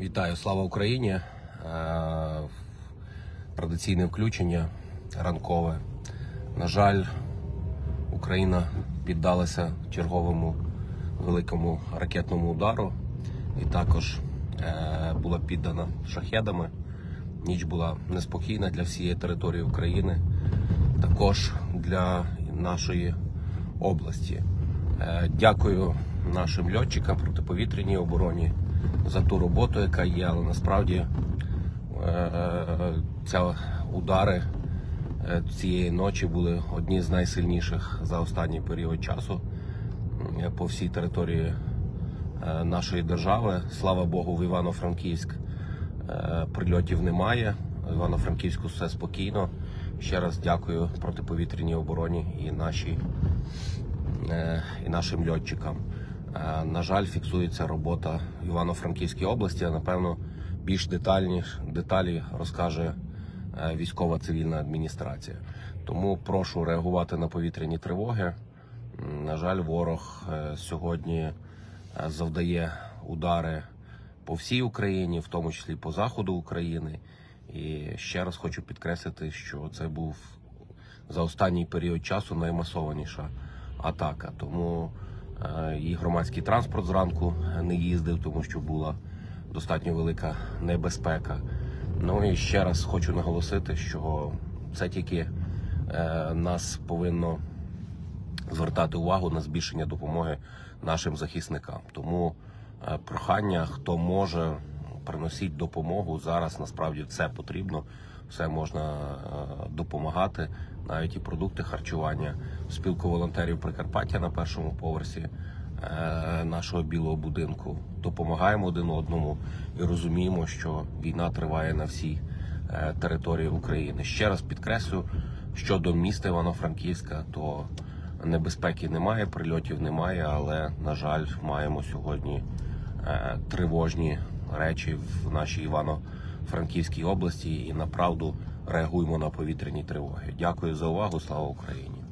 Вітаю, слава Україні! Е, Традиційне включення ранкове. На жаль, Україна піддалася черговому великому ракетному удару і також е, була піддана шахедами. Ніч була неспокійна для всієї території України, також для нашої області. Е, Дякую нашим льотчикам протиповітряній обороні за ту роботу, яка є, але насправді е, ця удари е, цієї ночі були одні з найсильніших за останній період часу е, по всій території нашої держави. Слава Богу, в Івано-Франківськ прильотів немає. В Івано-Франківську все спокійно. Ще раз дякую протиповітряній обороні і нашій і нашим льотчикам. Е, На жаль, фіксується робота Івано-Франківській області. Напевно, більш детальні деталі розкаже е, військова цивільна адміністрація. Тому прошу реагувати на повітряні тривоги. На жаль, ворог е, сьогодні завдає удари по всій Україні, в тому числі по заходу України. І ще раз хочу підкреслити, що це був за останній період часу наймасованіша атака. Тому і громадський транспорт зранку не їздив, тому що була достатньо велика небезпека. Ну і ще раз хочу наголосити, що це тільки е, нас повинно звертати увагу на збільшення допомоги нашим захисникам. Тому е, прохання, хто може, приносіть допомогу. Зараз насправді все потрібно, все можна е, допомагати, навіть і продукти харчування. Спілку волонтерів Прикарпаття на першому поверсі е, нашого білого будинку. Допомагаємо один одному і розуміємо, що війна триває на всій е, території України. Ще раз підкреслю, щодо міста Івано-Франківська, то небезпеки немає, прильотів немає, але на жаль, маємо сьогодні тривожні речі в нашій Івано-Франківській області і направду реагуємо на повітряні тривоги. Дякую за увагу. Слава Україні!